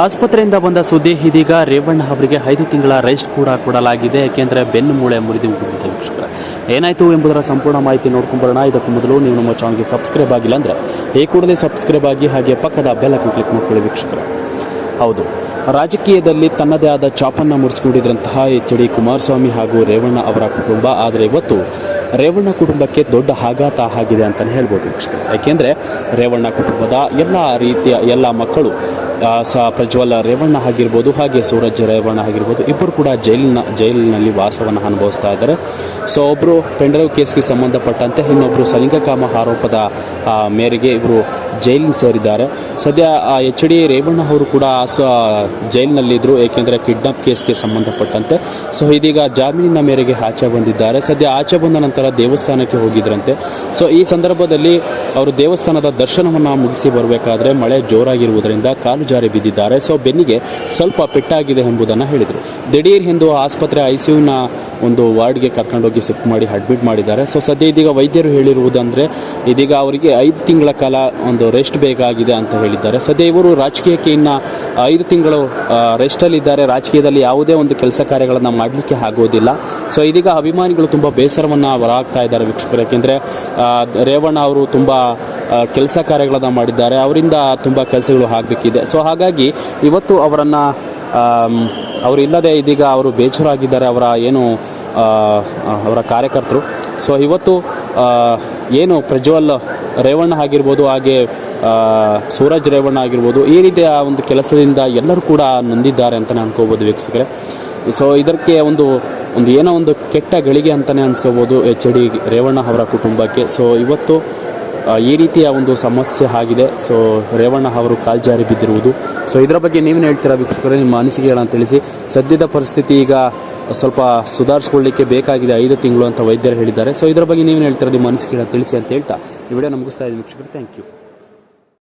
ಆಸ್ಪತ್ರೆಯಿಂದ ಬಂದ ಸುದ್ದಿ ಇದೀಗ ರೇವಣ್ಣ ಅವರಿಗೆ ಐದು ತಿಂಗಳ ರೆಸ್ಟ್ ಕೂಡ ಕೊಡಲಾಗಿದೆ ಏಕೆಂದರೆ ಬೆನ್ನು ಮೂಳೆ ಮುರಿದು ಹೋಗಿದೆ ವೀಕ್ಷಕರೇ. ಏನಾಯಿತು ಎಂಬುದರ ಸಂಪೂರ್ಣ ಮಾಹಿತಿ ನೋಡ್ಕೊಂಬರೋಣ ಇದಕ್ಕೂ ಮೊದಲು ನೀವು ನಮ್ಮ ಚಾನಲ್ಗೆ ಸಬ್ಸ್ಕ್ರೈಬ್ ಆಗಿಲ್ಲ ಅಂದರೆ ಈ ಕೂಡಲೇ ಸಬ್ಸ್ಕ್ರೈಬ್ ಆಗಿ ಹಾಗೆ ಪಕ್ಕದ ಬೆಲ್ಲಕ್ಕೆ ಕ್ಲಿಕ್ ಮಾಡ್ಕೊಳ್ಳಿ ವೀಕ್ಷಕರೇ. ಹೌದು, ರಾಜಕೀಯದಲ್ಲಿ ತನ್ನದೇ ಆದ ಚಾಪನ್ನು ಮುಡಿಸ್ಕೊಂಡಿದ್ರಂತಹ ಎಚ್ ಡಿ ಕುಮಾರಸ್ವಾಮಿ ಹಾಗೂ ರೇವಣ್ಣ ಅವರ ಕುಟುಂಬ. ಆದರೆ ಇವತ್ತು ರೇವಣ್ಣ ಕುಟುಂಬಕ್ಕೆ ದೊಡ್ಡ ಆಘಾತ ಆಗಿದೆ ಅಂತಲೇ ಹೇಳ್ಬೋದು ವೀಕ್ಷಕರೇ. ಯಾಕೆಂದರೆ ರೇವಣ್ಣ ಕುಟುಂಬದ ಎಲ್ಲ ರೀತಿಯ ಎಲ್ಲ ಮಕ್ಕಳು ಸ ಪ್ರಜ್ವಲ್, ರೇವಣ್ಣ ಆಗಿರ್ಬೋದು, ಹಾಗೆ ಸೂರಜ್ ರೇವಣ್ಣ ಆಗಿರ್ಬೋದು, ಇಬ್ಬರು ಕೂಡ ಜೈಲಿನ, ಜೈಲಿನಲ್ಲಿ ವಾಸವನ್ನು ಅನುಭವಿಸ್ತಾ ಇದ್ದಾರೆ. ಸೊ ಒಬ್ಬರು ಪೆಂಡ್ರೈವ್ ಕೇಸ್ಗೆ ಸಂಬಂಧಪಟ್ಟಂತೆ ಇನ್ನೊಬ್ಬರು ಸಲಿಂಗಕಾಮ ಆರೋಪದ ಮೇರೆಗೆ ಇವರು ಜೈಲಿನ ಸೇರಿದ್ದಾರೆ. ಸದ್ಯ ಎಚ್ ಡಿ ರೇವಣ್ಣ ಅವರು ಕೂಡ ಸ ಜೈಲಿನಲ್ಲಿದ್ದರು ಏಕೆಂದರೆ ಕಿಡ್ನಾಪ್ ಕೇಸ್ಗೆ ಸಂಬಂಧಪಟ್ಟಂತೆ. ಸೊ, ಇದೀಗ ಜಾಮೀನಿನ ಮೇರೆಗೆ ಆಚೆ ಬಂದಿದ್ದಾರೆ. ಸದ್ಯ ಆಚೆ ಬಂದ ನಂತರ ದೇವಸ್ಥಾನಕ್ಕೆ ಹೋಗಿದ್ರಂತೆ. ಸೊ, ಈ ಸಂದರ್ಭದಲ್ಲಿ ಅವರು ದೇವಸ್ಥಾನದ ದರ್ಶನವನ್ನು ಮುಗಿಸಿ ಬರಬೇಕಾದ್ರೆ ಮಳೆ ಜೋರಾಗಿರುವುದರಿಂದ ಕಾಲು ಜಾರಿ ಬಿದ್ದಿದ್ದಾರೆ. ಸೊ, ಬೆನ್ನಿಗೆ ಸ್ವಲ್ಪ ಪೆಟ್ಟಾಗಿದೆ ಎಂಬುದನ್ನು ಹೇಳಿದರು. ದಿಢೀರ್ ಎಂದು ಆಸ್ಪತ್ರೆ ಐ ಸಿ ಯುನ ಒಂದು ವಾರ್ಡ್ಗೆ ಕರ್ಕೊಂಡೋಗಿ ಶಿಫ್ಟ್ ಮಾಡಿ ಅಡ್ಮಿಟ್ ಮಾಡಿದ್ದಾರೆ. ಸೊ, ಸದ್ಯ ಇದೀಗ ವೈದ್ಯರು ಹೇಳಿರುವುದಂದರೆ, ಇದೀಗ ಅವರಿಗೆ ಐದು ತಿಂಗಳ ಕಾಲ ಒಂದು ರೆಸ್ಟ್ ಬೇಕಾಗಿದೆ ಅಂತ ಹೇಳಿದ್ದಾರೆ. ಸದ್ಯ ಇವರು ರಾಜಕೀಯಕ್ಕೆ ಇನ್ನು ಐದು ತಿಂಗಳು ರೆಸ್ಟಲ್ಲಿದ್ದಾರೆ ರಾಜಕೀಯದಲ್ಲಿ ಯಾವುದೇ ಒಂದು ಕೆಲಸ ಕಾರ್ಯಗಳನ್ನು ಮಾಡಲಿಕ್ಕೆ ಆಗೋದಿಲ್ಲ. ಸೊ ಇದೀಗ ಅಭಿಮಾನಿಗಳು ತುಂಬ ಬೇಸರವನ್ನು ಹೊರಹಾಕ್ತಾ ಇದ್ದಾರೆ ವೀಕ್ಷಕರು. ಯಾಕೆಂದರೆ ರೇವಣ್ಣ ಅವರು ತುಂಬ ಕೆಲಸ ಕಾರ್ಯಗಳನ್ನು ಮಾಡಿದ್ದಾರೆ. ಅವರಿಂದ ತುಂಬ ಕೆಲಸಗಳು ಆಗಬೇಕಿದೆ. ಸೊ ಹಾಗಾಗಿ ಇವತ್ತು ಅವರನ್ನು ಅವರಿಲ್ಲದೆ ಇದೀಗ ಅವರು ಬೇಜಾರಾಗಿದ್ದಾರೆ. ಅವರ ಏನು ಅವರ ಕಾರ್ಯಕರ್ತರು. ಸೊ ಇವತ್ತು ಏನು ಪ್ರಜ್ವಲ್ ರೇವಣ್ಣ ಆಗಿರ್ಬೋದು, ಹಾಗೆ ಸೂರಜ್ ರೇವಣ್ಣ ಆಗಿರ್ಬೋದು, ಈ ರೀತಿಯ ಒಂದು ಕೆಲಸದಿಂದ ಎಲ್ಲರೂ ಕೂಡ ನೊಂದಿದ್ದಾರೆ ಅಂತಲೇ ಅನ್ಕೋಬೋದು ವೀಕ್ಷಕರೇ. ಸೊ ಇದಕ್ಕೆ ಒಂದು ಒಂದು ಏನೋ ಒಂದು ಕೆಟ್ಟ ಗಳಿಗೆ ಅಂತಲೇ ಅನ್ಸ್ಕೋಬೋದು ಎಚ್ ಡಿ ರೇವಣ್ಣ ಅವರ ಕುಟುಂಬಕ್ಕೆ. ಸೊ ಇವತ್ತು ಈ ರೀತಿಯ ಒಂದು ಸಮಸ್ಯೆ ಆಗಿದೆ. ಸೊ ರೇವಣ್ಣ ಅವರು ಕಾಲ್ಜಾರಿ ಬಿದ್ದಿರುವುದು. ಸೊ ಇದರ ಬಗ್ಗೆ ನೀವೇನು ಹೇಳ್ತೀರಾ ವೀಕ್ಷಕರೇ? ನಿಮ್ಮ ಅನಿಸಿಕೆಗಳನ್ನು ತಿಳಿಸಿ. ಸದ್ಯದ ಪರಿಸ್ಥಿತಿ ಈಗ ಸ್ವಲ್ಪ ಸುಧಾರಿಸ್ಕೊಳ್ಳಿಕ್ಕೆ ಬೇಕಾಗಿದೆ ಐದು ತಿಂಗಳು ಅಂತ ವೈದ್ಯರು ಹೇಳಿದ್ದಾರೆ. ಸೊ ಇದರ ಬಗ್ಗೆ ನೀವೇನು ಹೇಳ್ತೀರಾ? ನಿಮ್ಮ ತಿಳಿಸಿ ಅಂತ ಹೇಳ್ತಾ ಈ ವಿಡಿಯೋ ನಮಗಿಸ್ತಾ ಇದ್ದೀನಿ. ವೀಕ್ಷಕರು ಥ್ಯಾಂಕ್ ಯು